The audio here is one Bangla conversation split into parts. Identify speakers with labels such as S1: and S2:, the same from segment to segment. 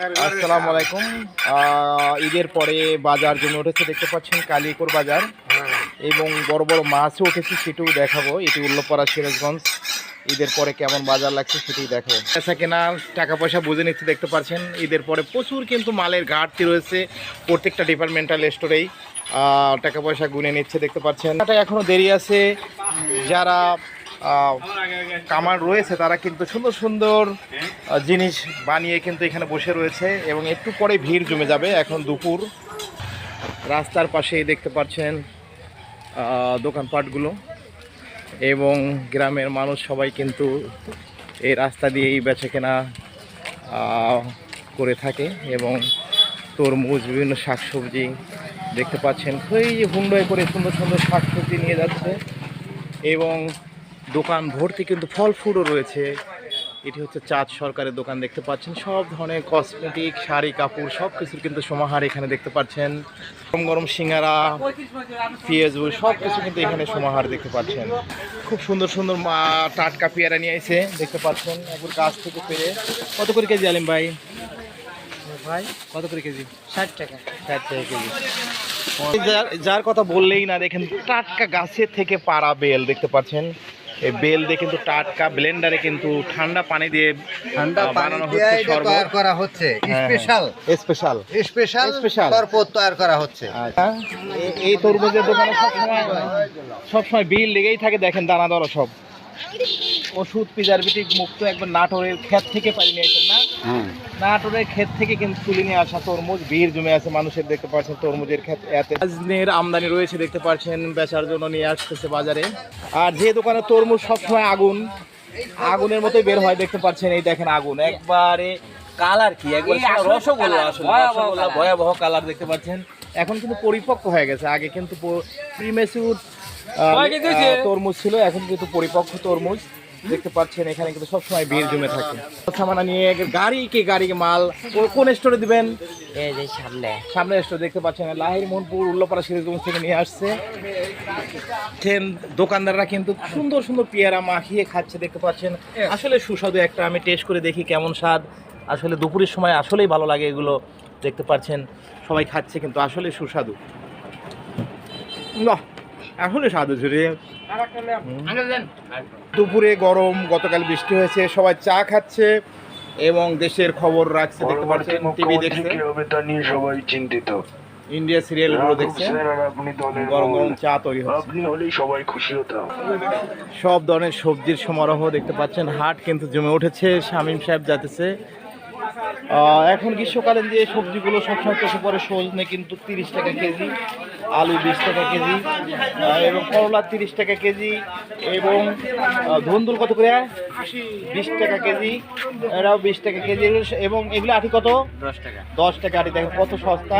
S1: আসসালামু আলাইকুম। আহ, ঈদের পরে বাজার জমে উঠেছে দেখতে পাচ্ছেন কালিয়াকোর বাজার। এবং বড় বড় মাছও উঠেছে সেটিও দেখাবো। এটি উল্লপাড়া সিরাজগঞ্জ। ঈদের পরে কেমন বাজার লাগছে সেটাই দেখাবো। পেশা কেনার টাকা পয়সা বুঝে নিচ্ছে দেখতে পাচ্ছেন। ঈদের পরে প্রচুর কিন্তু মালের ঘাটতি রয়েছে প্রত্যেকটা ডিপার্টমেন্টাল স্টোরেই টাকা পয়সা গুনে নিচ্ছে দেখতে পাচ্ছেন। এটা এখনও দেরি আছে। যারা কামার রয়েছে, তারা কিন্তু সুন্দর সুন্দর জিনিস বানিয়ে কিন্তু এখানে বসে রয়েছে এবং একটু পরে ভিড় জমে যাবে এখন দুপুর। রাস্তার পাশেই দেখতে পাচ্ছেন দোকানপাটগুলো এবং গ্রামের মানুষ সবাই কিন্তু এই রাস্তা দিয়েই বেচে কেনা করে থাকে এবং তরমুজ, বিভিন্ন শাকসবজি দেখতে পাচ্ছেন। যে হুন্ডায় করে সুন্দর সুন্দর শাকসবজি নিয়ে যাচ্ছে এবং দোকান ভর্তি কিন্তু ফল ফুডও রয়েছে। এটি হচ্ছে চাঁদ সরকারের দোকান দেখতে পাচ্ছেন। সব ধরনের কসমেটিক শাড়ি কাপড় সব কিছুর কিন্তু সমাহার এখানে দেখতে পাচ্ছেন। গরম গরম সিঙ্গারা পেঁয়াজু সব কিছু কিন্তু এখানে সমাহার দেখতে পাচ্ছেন। খুব সুন্দর সুন্দর মা টাটকা পেয়ারা নিয়ে এসে দেখতে পাচ্ছেন। একবার গাছ থেকে পেরে কত করে কেজি আলিম ভাই? ভাই কত করে কেজি?
S2: ষাট টাকা।
S1: ষাট টাকা কেজি। যার- যার কথা বললেই না দেখেন টাটকা গাছের থেকে পাড়া বেল দেখতে পাচ্ছেন। এই বেল দিয়ে কিন্তু টাটকা ব্লেন্ডারে কিন্তু ঠান্ডা পানি দিয়ে
S2: ঠান্ডা পানি
S1: বানানো
S2: দিয়ে তৈরি করা হচ্ছে।
S1: Special.
S2: Special.
S1: Special
S2: special.
S1: Special।
S2: শরবত তৈরি করা হচ্ছে।
S1: আচ্ছা। এই তরমুজের দোকানে সব সময় সব সময় বিল লেগেই থাকে দেখেন দানা দরা সব। ওষুধ প্রিজারভেটিভ মুক্ত একবার নাটোরের ক্ষেত থেকে পাইনি নিয়েছেন না? নাটোরের ক্ষেত থেকে কিন্তু তুলে নিয়ে আসা তরমুজ ভিড় জমে আছে মানুষের দেখতে পাচ্ছেন তরমুজের ক্ষেত এতে। আমদানি রয়েছে দেখতে পাচ্ছেন বেচার জন্য নিয়ে আসতেছে বাজারে। আর যে দোকানে তরমুজ সবসময় আগুন আগুনের মতোই বের হয় দেখতে পাচ্ছেন এই দেখেন আগুন। একবারে কালার কি? একবার রসগোল্লা আসলে রসগোল্লা ভয়াবহ কালার দেখতে পাচ্ছেন। এখন কিন্তু পরিপক্ক হয়ে গেছে। আগে কিন্তু প্রিমেসিউর তরমুজ ছিল এখন কিন্তু পরিপক্ক তরমুজ। দেখতে পাচ্ছেন এখানে কিন্তু সবসময় ভিড় জমে থাকে। সামানা নিয়ে গাড়ি কে গাড়ি মাল কোন স্টোরে দিবেন?
S2: এই যে সামনে।
S1: সামনে স্টোর দেখতে পাচ্ছেন লাহির মোহনপুর উল্লাপাড়া সিরাজগঞ্জ থেকে নিয়ে আসছে। দোকানদাররা কিন্তু সুন্দর সুন্দর পেয়ারা মাখিয়ে খাচ্ছে দেখতে পাচ্ছেন। আসলে সুস্বাদু একটা আমি টেস্ট করে দেখি কেমন স্বাদ। আসলে দুপুরের সময় আসলেই ভালো লাগে এগুলো দেখতে পাচ্ছেন। সবাই খাচ্ছে কিন্তু আসলে সুস্বাদু। বাহ! আসলে স্বাদু ঝুড়ি দুপুরে গরম গতকাল বৃষ্টি হয়েছে সবাই চা খাচ্ছে এবং দেশের খবর রাখছে দেখতে পাচ্ছেন টিভি দেখছে।
S3: নিয়ে সবাই চিন্তিত।
S1: ইন্ডিয়া সিরিয়ালগুলো
S3: রাঘব
S1: দেখছে।
S3: স্যার আর আপনি দলের
S1: গরম গরম চা তৈরি হচ্ছে।
S3: আপনি হলেই সবাই খুশি হতাম।
S1: সব ধরনের সবজির সমারোহ দেখতে পাচ্ছেন। হাট কিন্তু জমে উঠেছে। শামীম সাহেব যাতেছে এখন গ্রীষ্মকালীন যে সবজিগুলো সবসময় চোখে পরে সজনে কিন্তু তিরিশ টাকা কেজি আলু বিশ টাকা কেজি এবং করলা তিরিশ টাকা কেজি এবং ধুন্দুল কত করে? বিশ টাকা কেজি এরাও বিশ টাকা কেজি এবং এগুলো আটি কত?
S2: দশ টাকা।
S1: দশ টাকা আটি দেখেন কত সস্তা।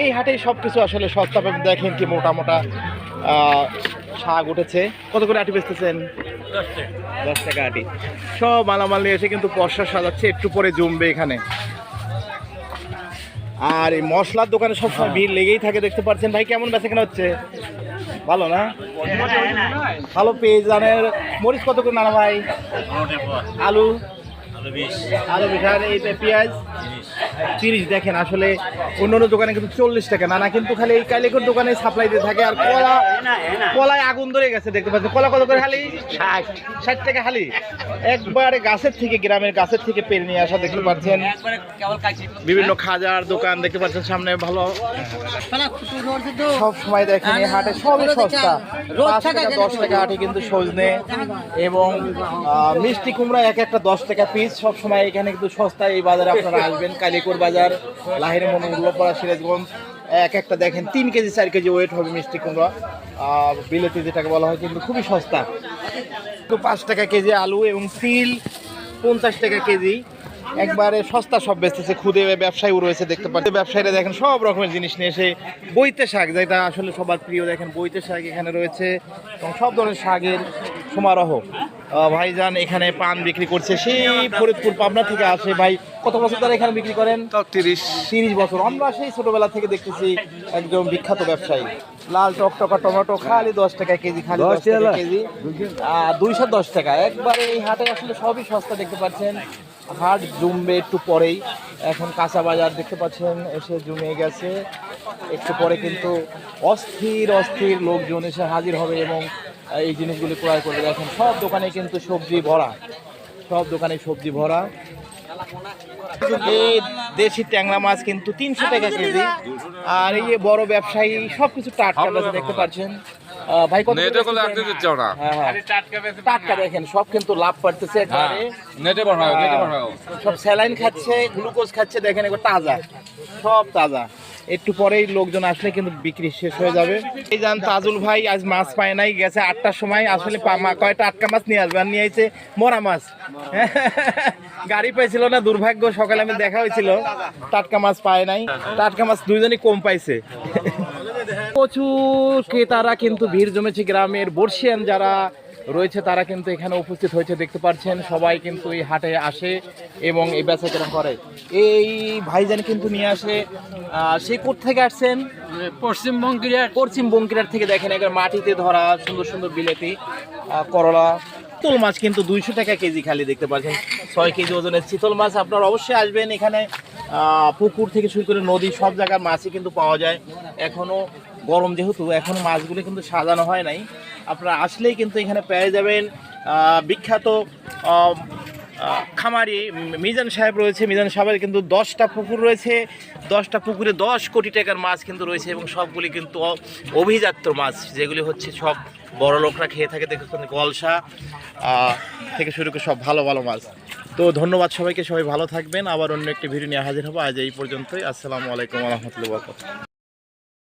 S1: এই হাটেই সব কিছু আসলে সস্তা দেখেন কি মোটা মোটা শাক উঠেছে। কত করে আটি বেচতেছেন? দশ টাকা আটি। সব মালামাল নিয়ে এসে কিন্তু পশা সাজাচ্ছে একটু পরে জমবে এখানে। আর এই মশলার দোকানে সবসময় ভিড় লেগেই থাকে দেখতে পাচ্ছেন। ভাই কেমন বেচা কেনা হচ্ছে? ভালো না? ভালো পেঁয়াজ জানের মরিচ কত করে নানা ভাই? আলু। আলু বিশ। আর এই পেঁয়াজ? তিরিশ। দেখেন আসলে অন্য অন্য দোকানে কিন্তু চল্লিশ টাকা। নানা কিন্তু খালি এই কালিকর দোকানে সাপ্লাই দিয়ে থাকে। আর কলা কলায় আগুন ধরে গেছে দেখতে পাচ্ছেন। কলা কত করে হালি ষাট। ষাট টাকা হালি একবারে গাছের থেকে গ্রামের গাছের থেকে পেরে নিয়ে আসা দেখতে পাচ্ছেন। বিভিন্ন খাজার দোকান দেখতে পাচ্ছেন সামনে ভালো। সব সময় দেখেন এই হাটে সবই সস্তা। পাঁচ টাকা দশ টাকা হাটে কিন্তু সজনে। এবং মিষ্টি কুমড়া এক একটা দশ টাকা পিস সব সময় এখানে কিন্তু সস্তা এই বাজারে আপনারা আসবেন। কালিকুর বাজার লাহির মন সিরাজগঞ্জ। এক একটা দেখেন, তিন কেজি, চার কেজি ওয়েট হবে মিষ্টি কুমড়া। বিলেতি যেটাকে বলা হয় কিন্তু খুবই সস্তা। তো পাঁচ টাকা কেজি আলু এবং তিল, পঞ্চাশ টাকা কেজি। একবারে সস্তা সব বেচতেছে, খুদে ব্যবসায়ীও রয়েছে, দেখতে পাচ্ছি ব্যবসায়ীরা দেখেন সব রকমের জিনিস নিয়ে এসে বইতে শাক, যেটা আসলে সবার প্রিয়, দেখেন বইতে শাক এখানে রয়েছে। এবং সব ধরনের শাকের সমারোহ। ভাইজান এখানে পান বিক্রি করছে সেই ফরিদপুর পাবনা থেকে আসে ভাই। কত বছর ধরে এখানে বিক্রি করেন?
S2: তিরিশ।
S1: তিরিশ বছর। আমরা সেই ছোটবেলা থেকে দেখতেছি একদম বিখ্যাত ব্যবসায়ী। লাল টকটকা টমেটো খালি দশ টাকা কেজি খালি দশ টাকা কেজি। দুইশো দশ টাকা। একবারে এই হাটে আসলে সবই সস্তা দেখতে পাচ্ছেন। হাট জমবে একটু পরেই। এখন কাঁচা বাজার দেখতে পাচ্ছেন এসে জমে গেছে। একটু পরে কিন্তু অস্থির অস্থির লোকজন এসে হাজির হবে এবং এই জিনিসগুলি ক্রয় করবে। দেখেন সব দোকানে কিন্তু সবজি ভরা। সব দোকানে সবজি ভরা। এই দেশি ট্যাংরা মাছ কিন্তু তিনশো টাকা কেজি। আর এই বড় ব্যবসায়ী সবকিছু টাটকা বেচে দেখতে পাচ্ছেন। ভাই কত
S4: নেটে
S1: করে হ্যাঁ হ্যাঁ। টাটকা দেখেন সব কিন্তু লাভ
S4: হ্যাঁ নেটে পাঠাও নেটে পাঠাও
S1: সব স্যালাইন খাচ্ছে গ্লুকোজ খাচ্ছে দেখেন এগুলো তাজা। সব তাজা। একটু পরেই লোকজন আসলে কিন্তু বিক্রি শেষ হয়ে যাবে। এই যান তাজুল ভাই, আজ মাছ পায় নাই, গেছে আটটার সময়। আসলে কয়টা আটকা মাছ নিয়ে আসবে? আর নিয়ে আইছে মরা মাছ। গাড়ি পাইছিল না, দুর্ভাগ্য, সকালে আমি দেখা হয়েছিল। টাটকা মাছ পায় নাই। টাটকা মাছ দুইজনই কম পাইছে। প্রচুর ক্রেতারা কিন্তু ভিড় জমেছে গ্রামের বর্ষিয়ান যারা রয়েছে তারা কিন্তু এখানে উপস্থিত হয়েছে দেখতে পাচ্ছেন সবাই কিন্তু এই হাটে আসে এবং এই বেচা কেনা করে। এই ভাইজান কিন্তু নিয়ে আসে আহ, সে থেকে আসছেন?
S5: পশ্চিম বঙ্গের
S1: পশ্চিম থেকে দেখেন একবার মাটিতে ধরা সুন্দর সুন্দর বিলেতি করলা চিতল মাছ কিন্তু দুইশো টাকা কেজি খালি দেখতে পাচ্ছেন ছয় কেজি ওজনের চিতল মাছ আপনারা অবশ্যই আসবেন এখানে পুকুর থেকে শুরু করে নদী সব জায়গার মাছই কিন্তু পাওয়া যায়। এখনও গরম যেহেতু এখনও মাছগুলো কিন্তু সাজানো হয় নাই। আপনারা আসলেই কিন্তু এখানে পেয়ে যাবেন বিখ্যাত খামারি মিজান সাহেব রয়েছে। মিজান সাহেবের কিন্তু দশটা পুকুর রয়েছে। দশটা পুকুরে দশ কোটি টাকার মাছ কিন্তু রয়েছে এবং সবগুলি কিন্তু অভিজাত্য মাছ, যেগুলি হচ্ছে সব বড় লোকরা খেয়ে থাকে। দেখুন গলসা থেকে শুরু করে সব ভালো ভালো মাছ। তো ধন্যবাদ সবাইকে, সবাই ভালো থাকবেন। আবার অন্য একটি ভিডিও নিয়ে হাজির হব। আজ এই পর্যন্তই। আসসালামু আলাইকুম রহমতুল্লাহ